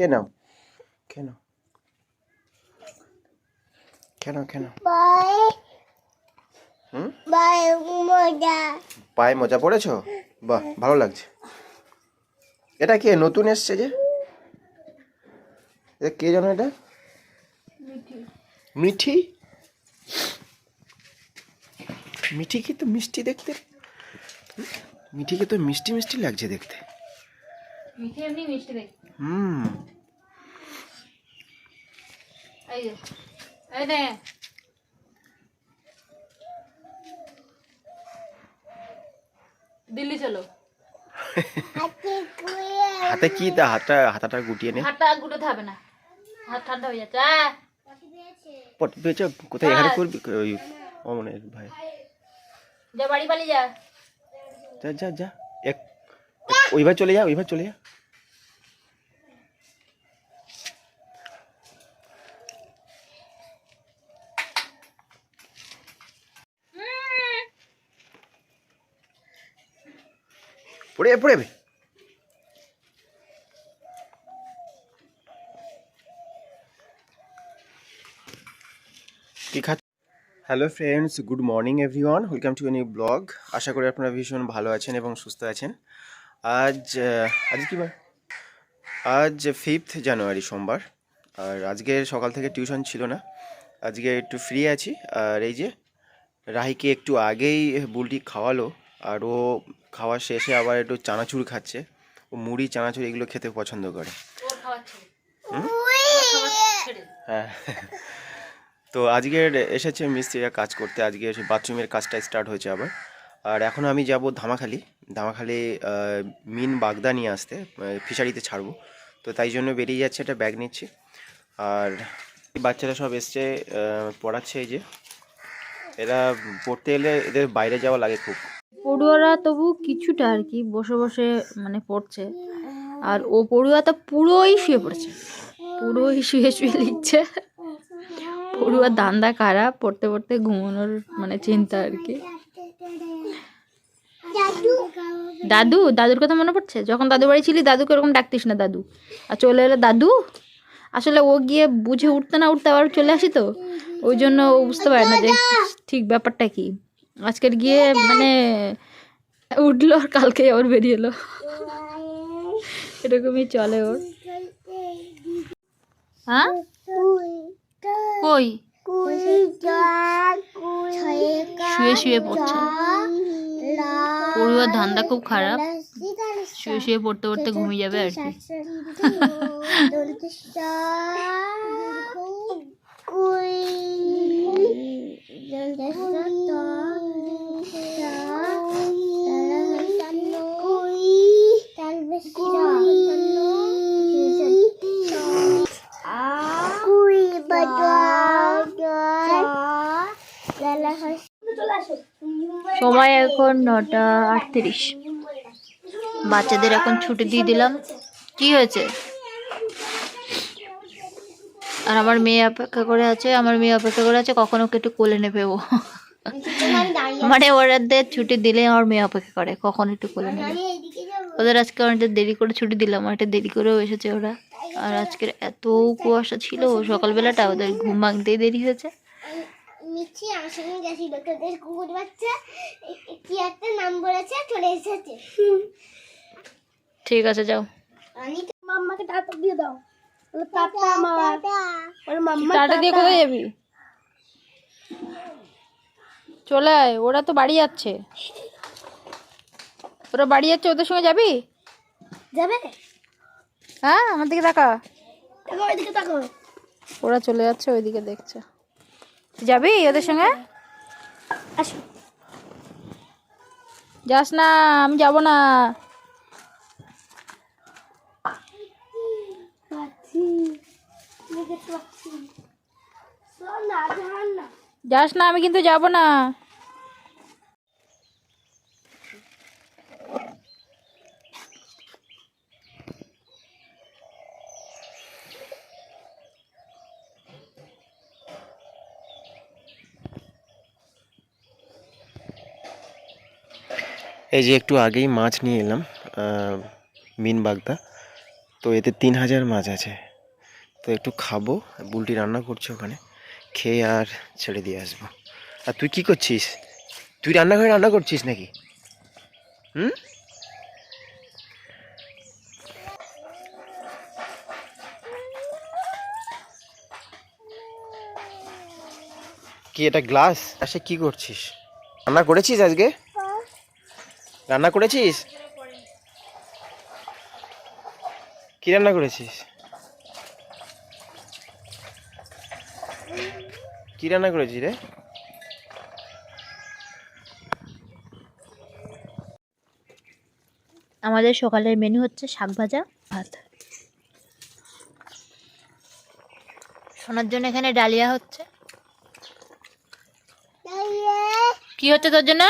খেয়ে নাও খেয়ে নাও বাই মজা পায়ে মোজা পড়েছো? বাহ ভালো লাগছে। এটা কে নতুন এসছে যে? এটা কে জানো এটা? মিঠি। মিঠি? কি তো মিষ্টি দেখতে? মিঠিকে তো মিষ্টি মিষ্টি লাগছে দেখতে। মিঠে এমনি মিষ্টি দেখ। হুম। এই নে দিল্লি চলো। হাতে কি তা হাতটা হাতাটা গুটিয়ে নে। হাতটা গুটোতে হবে না। হাত ঠান্ডা হয়ে যাচ্ছে পট পেয়েছ কোথায় এখানে করবি? ওই অমনের ভাই। যা বাড়ি পালিয়ে যা। যা যা যা। এক এক- ওইবার চলে যা ওইবার চলে যা। পড়ে পড়ে যাবে। Hello friends good morning everyone welcome to new blog আশা করি আপনারা ভীষণ ভালো আছেন এবং সুস্থ আছেন। আজ আজ কি বার? আজ ফিফথ জানুয়ারি সোমবার। আর আজকে সকাল থেকে টিউশন ছিল না। আজকে একটু ফ্রি আছি। আর এই যে, রাহিকে একটু আগেই বুলটি খাওয়ালো। আর ও খাওয়া শেষে আবার একটু চানাচুর খাচ্ছে। ও মুড়ি চানাচুর এগুলো খেতে পছন্দ করে। হ্যাঁ। তো আজকের এসেছে মিস্ত্রিরা কাজ করতে। আজকে এসে বাথরুমের কাজটা স্টার্ট হয়েছে আবার। আর এখন আমি যাব ধামাখালি। ধামাখালি মিন বাগদা নিয়ে আসতে ফিশারিতে ছাড়বো। তো তাই জন্য বেরিয়ে যাচ্ছে একটা ব্যাগ নিচ্ছি। আর বাচ্চারা সব এসছে পড়াচ্ছে এই যে। এরা পড়তে এলে এদের বাইরে যাওয়া লাগে খুব। পড়ুয়ারা তবু কিছুটা আর কি বসে বসে মানে পড়ছে। আর ও পড়ুয়া তো পুরোই শুয়ে পড়ছে। পুরোই শুয়ে শুয়ে লিখছে। পড়ুয়ার দান্দা খারাপ পড়তে পড়তে ঘুমানোর মানে চিন্তা আর কি। দাদু? দাদু? দাদুর কথা মনে পড়ছে? যখন দাদু বাড়ি ছিলি দাদুকে ওরকম ডাকতিস না দাদু। আর চলে এলো দাদু? আসলে ও গিয়ে বুঝে উঠতে না উঠতে আবার চলে আসি তো? ওই জন্য ও বুঝতে পারে না যে ঠিক ব্যাপারটা কি? আজকের গিয়ে মানে উঠল আর কালকে আবার বেরিয়ে এলো। এরকমই চলে ওর। হ্যাঁ? কই? শুয়ে শুয়ে পড়ছে। পড়ুয়ার ধান্দা খুব খারাপ। শুয়ে শুয়ে পড়তে পড়তে ঘুমিয়ে যাবে আর কি। সময় এখন নটা আটত্রিশ। বাচ্চাদের এখন ছুটি দিয়ে দিলাম। কি হয়েছে? আর আমার মেয়ে অপেক্ষা করে আছে, আমার মেয়ে অপেক্ষা করে আছে, কখনো একটু কোলে নেবে ও? মানে ওরাদের ছুটি দিলে আমার মেয়ে অপেক্ষা করে। কখন একটু কোলে নেবে। ওদের আজকে অনেকটা দেরি করে ছুটি দিলাম অনেকটা দেরি করেও এসেছে ওরা। আর আজকের এত কুয়াশা ছিল সকালবেলাটা ওদের ঘুম ভাঙতেই দেরি হয়েছে। মিঠি আমার সঙ্গে গেছিল তোদের কুকুর বাচ্চা। এ- এ- কি একটা নাম বলেছে চলে এসেছে। ঠিক আছে যাও। আমি মাম্মাকে টাটা দিয়ে দাও। টাটা ওর মাম্মা টাটা দিয়ে কোথায় যাবি? চলে আয় ওরা তো বাড়ি যাচ্ছে। ওরা বাড়ি যাচ্ছে ওদের সঙ্গে যাবি? যাবে? হ্যাঁ আমার দিকে তাকা। দেখো ওইদিকে তাকো ওরা চলে যাচ্ছে ওইদিকে দেখছে। যাবি ওদের সঙ্গে? আসো। যাস না আমি যাব না। যাস না আমি কিন্তু যাব না। এই যে একটু আগেই মাছ নিয়ে এলাম মিন বাগদা। তো এতে তিন হাজার মাছ আছে। তো একটু খাব, বুলটি রান্না করছে ওখানে, খেয়ে আর ছেড়ে দিয়ে আসব। আর তুই কি করছিস? তুই রান্নাঘরে রান্না করছিস নাকি? হুম? কি, এটা গ্লাস? আসে কি করছিস? রান্না করেছিস আজকে? রান্না করেছিস? কি রান্না করেছিস? কি রান্না করেছিস রে? আমাদের সকালের মেনু হচ্ছে শাক ভাজা ভাত। শোনার জন্য এখানে ডালিয়া হচ্ছে। কি হচ্ছে তোর জন্য?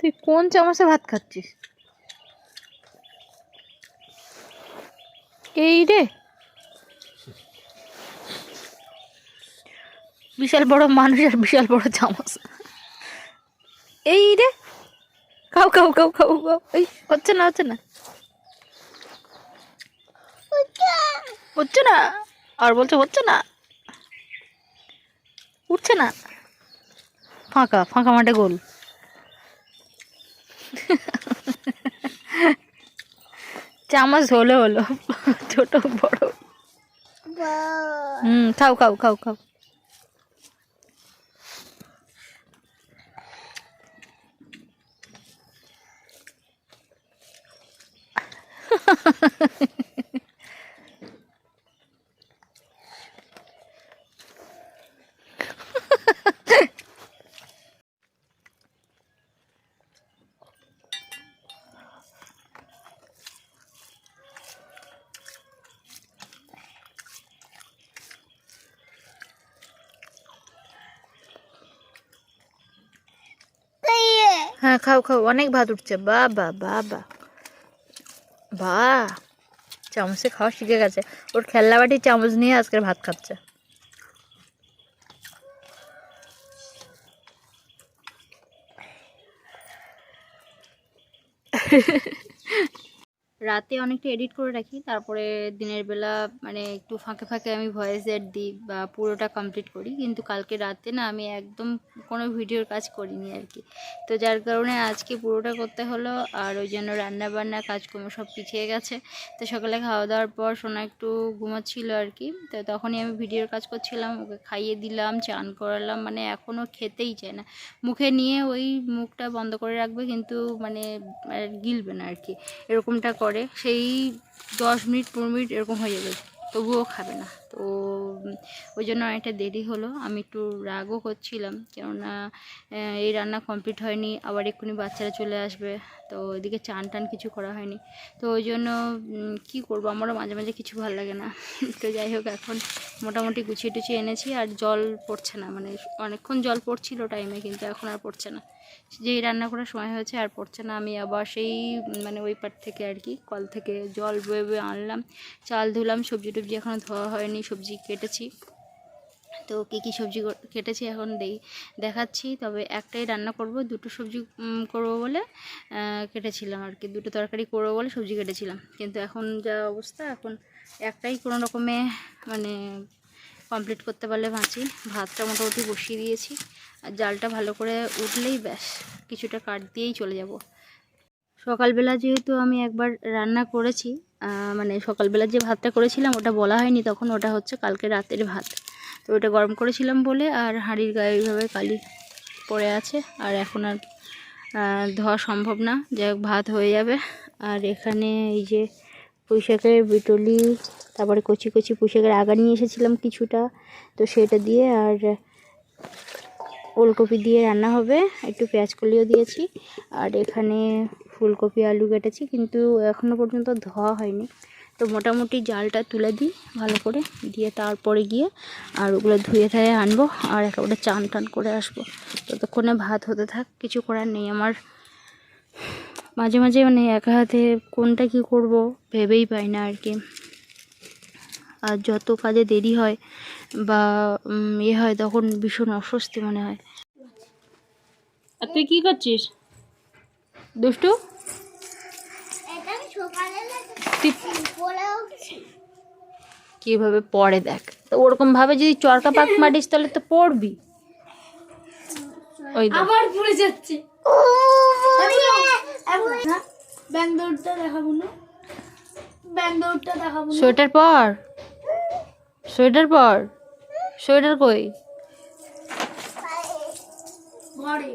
তুই কোন চামচে ভাত খাচ্ছিস? এই রে। বিশাল বড় মানুষ আর বিশাল বড় চামচ। এই রে। খাও খাও খাও খাও খাও। এই, হচ্ছে না হচ্ছে না। হচ্ছে না। আর বলছে হচ্ছে না। উঠছে না। ফাঁকা ফাঁকা মাঠে গোল। চামচ হলে, হলো। ছোট, বড়। হুম, খাও খাও খাও খাও। হ্যাঁ খাও খাও অনেক ভাত উঠছে বা বা বা বা বা চামচে খাওয়া শিখে গেছে ওর খেলনা বাটির চামচ নিয়ে আজকের ভাত খাচ্ছে রাতে অনেকটা এডিট করে রাখি, তারপরে দিনের বেলা মানে একটু ফাঁকে ফাঁকে আমি ভয়েস এড দিই বা পুরোটা কমপ্লিট করি। কিন্তু কালকে রাতে না আমি একদম কোনো ভিডিওর কাজ করিনি আর কি। তো যার কারণে আজকে পুরোটা করতে হলো আর ওই জন্য রান্নাবান্না কাজকর্ম সব পিছিয়ে গেছে। তো সকালে খাওয়া দাওয়ার পর সোনা একটু ঘুমাচ্ছিল আর কি। তো তখনই আমি ভিডিওর কাজ করছিলাম, ওকে খাইয়ে দিলাম, চান করালাম মানে এখনও খেতেই চায় না। মুখে নিয়ে ওই মুখটা বন্ধ করে রাখবে কিন্তু মানে গিলবে না আর কি। এরকমটা করে সেই দশ মিনিট, পনেরো মিনিট এরকম হয়ে যাবে, তবুও খাবে না। তো, ওই জন্য অনেকটা দেরি হলো। আমি একটু রাগও করছিলাম, কেননা এই রান্না কমপ্লিট হয়নি, আবার এক্ষুনি বাচ্চারা চলে আসবে, তো ওইদিকে চান টান কিছু করা হয়নি। তো ওই জন্য কী করব? আমারও মাঝে মাঝে কিছু ভালো লাগে না। তো যাই হোক, এখন মোটামুটি গুছিয়ে টুছিয়ে এনেছি, আর জল পড়ছে না। মানে অনেকক্ষণ জল পড়ছিল টাইমে কিন্তু এখন আর পড়ছে না। যেই রান্না করার সময় হয়েছে আর পড়ছে না, আমি আবার সেই মানে ওই পার থেকে আর কি, কল থেকে জল বয়ে বয়ে আনলাম, চাল ধুলাম, সবজি টবজি এখনও ধোয়া হয়নি, সবজি কেটেছি। তো কী কী সবজি কেটেছি এখন দেই, দেখাচ্ছি, তবে একটাই রান্না করব, দুটো সবজি করব বলে কেটেছিলাম আর কি, দুটো তরকারি করব বলে সবজি কেটেছিলাম। কিন্তু এখন যা অবস্থা, এখন একটাই কোনো রকমে মানে কমপ্লিট করতে পারলে ভাঁচি ভাতটা মোটামুটি বসিয়ে দিয়েছি। জালটা ভালো করে উঠলেই ব্যাস, কিছুটা কাট দিয়েই চলে যাব। সকালবেলা যেহেতু আমি একবার রান্না করেছি মানে সকালবেলা যে ভাতটা করেছিলাম ওটা বলা হয়নি, তখন ওটা হচ্ছে কালকে রাতের ভাত। তো ওটা গরম করেছিলাম বলে আর হাঁড়ির গায়ে এইভাবে কালি পড়ে আছে, আর এখন আর ধোয়া সম্ভব না। যাই ভাত হয়ে যাবে। আর এখানে এই যে পুঁইশাকের বিটলি, তারপরে কচি কচি পুঁইশাকের আগা নিয়ে এসেছিলাম কিছুটা, তো সেটা দিয়ে আর ওলকপি দিয়ে রান্না হবে। একটু পেঁয়াজ কলিও দিয়েছি। আর এখানে ফুলকপি, আলু কেটেছি, কিন্তু এখনও পর্যন্ত ধোয়া হয়নি। তো মোটামুটি জালটা তুলে দিই ভালো করে, দিয়ে তারপরে গিয়ে আর ওগুলো ধুয়ে ধুয়ে আনব আর একেবারে চান টান করে আসব। ততক্ষণে ভাত হতে থাক, কিছু করার নেই। আমার মাঝে মাঝে মানে একা হাতে কোনটা কি করব ভেবেই পাই না আর কি। আর যত কাজে দেরি হয় বা ইয়ে হয় তখন ভীষণ অস্বস্তি মনে হয়। আর তুই কি করছিস? দুষ্টু? কীভাবে পড়ে দেখ। তো ওরকম ভাবে যদি চরকা পাক মারিস তাহলে তো পড়বি। ওই আবার পড়ে যাচ্ছে। ব্যাং দৌড়টা দেখাবো না। ব্যাং দৌড়টা দেখাবো সোয়েটার পর। সোয়েটার পর। সোয়েটার কই? ঘরে।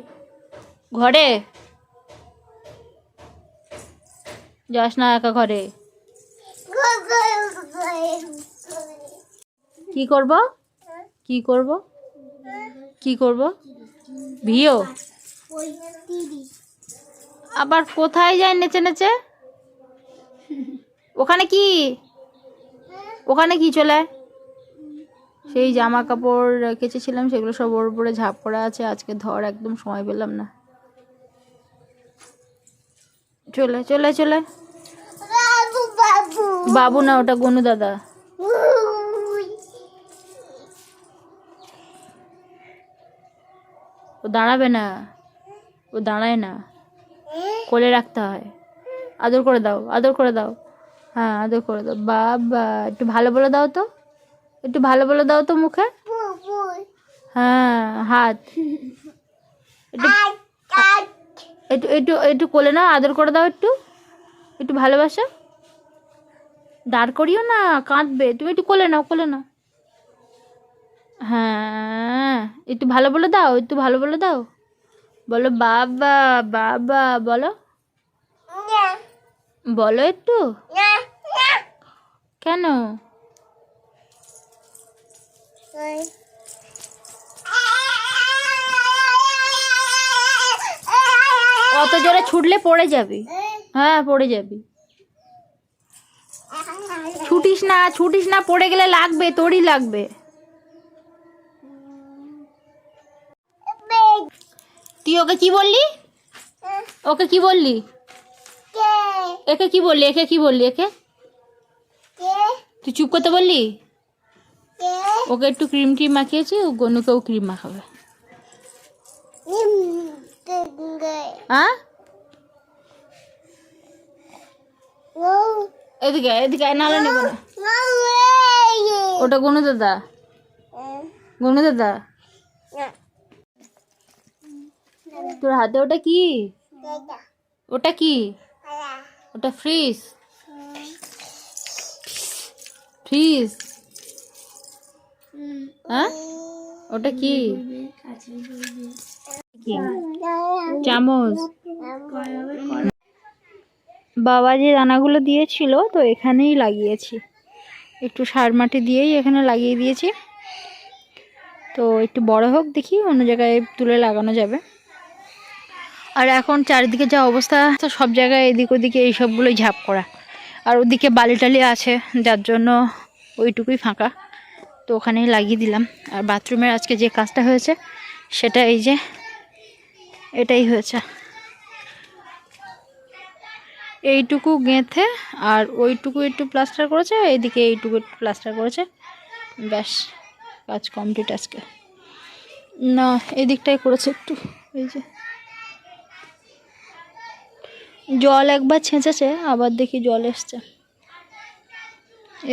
ঘরে? যাস না একা ঘরে। কি করব? কি করব? কি করব? ভিও? আবার কোথায় যায় নেচে নেচে? ওখানে কি? ওখানে কি চলে? সেই জামা কাপড় কেচেছিলাম সেগুলো সব ওর উপরে ঝাঁপ করা আছে, আজকে ধর একদম সময় পেলাম না। চলে চলে চলে। বাবু না ওটা গনু দাদা। ও দাঁড়াবে না। ও দাঁড়ায় না। কোলে রাখতে হয়। আদর করে দাও আদর করে দাও। হ্যাঁ আদর করে দাও। বাবা একটু ভালো বলে দাও তো। একটু ভালো বলে দাও তো মুখে। হ্যাঁ হাত। একটু একটু একটু একটু কোলে নাও, আদর করে দাও একটু। একটু ভালোবাসা। দাঁড় করিও না, কাঁদবে। তুমি একটু কোলে নাও কোলে নাও। হ্যাঁ একটু ভালো বলে দাও, একটু ভালো বলে দাও। বলো, বাবা বাবা, বলো। বলো একটু। কেন? অত জোরে ছুটলে পড়ে যাবি। হ্যাঁ পড়ে যাবি। ছুটিস না ছুটিস না, পড়ে গেলে লাগবে, তোরই লাগবে। তুই ওকে কি বললি? ওকে কি বললি? একে কি বললি? একে কি বললি? একে? তুই চুপ করতে বললি? ওকে একটু ক্রিম ট্রিম মাখিয়েছি ও গনুকেও ক্রিম মাখাবে। হ্যাঁ এদিকে এদিকে নাহলে নেব না ওটা গনু দাদা গনু দাদা তোর হাতে ওটা কি ওটা কি ওটা ফ্রিজ ফ্রিজ হ্যাঁ ওটা কি কি চামচ। বাবা যে দানাগুলো দিয়েছিল, তো এখানেই লাগিয়েছি। একটু সার মাটি দিয়েই এখানে লাগিয়ে দিয়েছি। তো একটু বড় হোক, দেখি অন্য জায়গায় তুলে লাগানো যাবে। আর এখন চারিদিকে যা অবস্থা, তো সব জায়গায় এদিক ওদিকে এই সবগুলোই ঝাঁপ করা। আর ওদিকে বালি টালি আছে, যার জন্য ওইটুকুই ফাঁকা। তো ওখানেই লাগিয়ে দিলাম। আর বাথরুমের আজকে যে কাজটা হয়েছে, সেটা এই যে এটাই হয়েছে। এইটুকু গেঁথে আর ওইটুকু একটু প্লাস্টার করেছে এইদিকে এইটুকু একটু প্লাস্টার করেছে। ব্যাস, কাজ কমপ্লিট আজকে। না এদিকটাই করেছে একটু, এই যে। জল একবার ছেঁচেছে, আবার দেখি জল এসছে।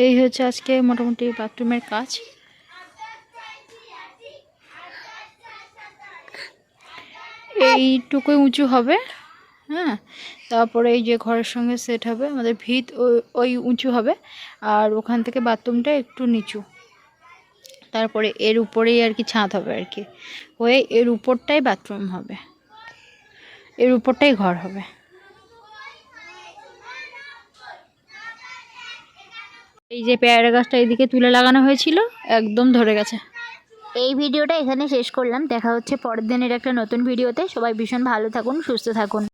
এই হচ্ছে আজকে মোটামুটি বাথরুমের কাজ। এইটুকুই উঁচু হবে। হ্যাঁ তারপরে এই যে ঘরের সঙ্গে সেট হবে, আমাদের ভিত ওই- ওই উঁচু হবে। আর ওখান থেকে বাথরুমটা একটু নিচু। তারপরে এর উপরেই আর কি ছাদ হবে আর কি। হয়ে এর উপরটাই বাথরুম হবে। এর উপরটাই ঘর হবে। এই যে পেয়ারা গাছটা এদিকে তুলে লাগানো হয়েছিল, একদম ধরে গেছে। এই ভিডিওটা এখানে শেষ করলাম। দেখা হচ্ছে পরের দিনের একটা নতুন ভিডিওতে। সবাই ভীষণ ভালো থাকুন, সুস্থ থাকুন।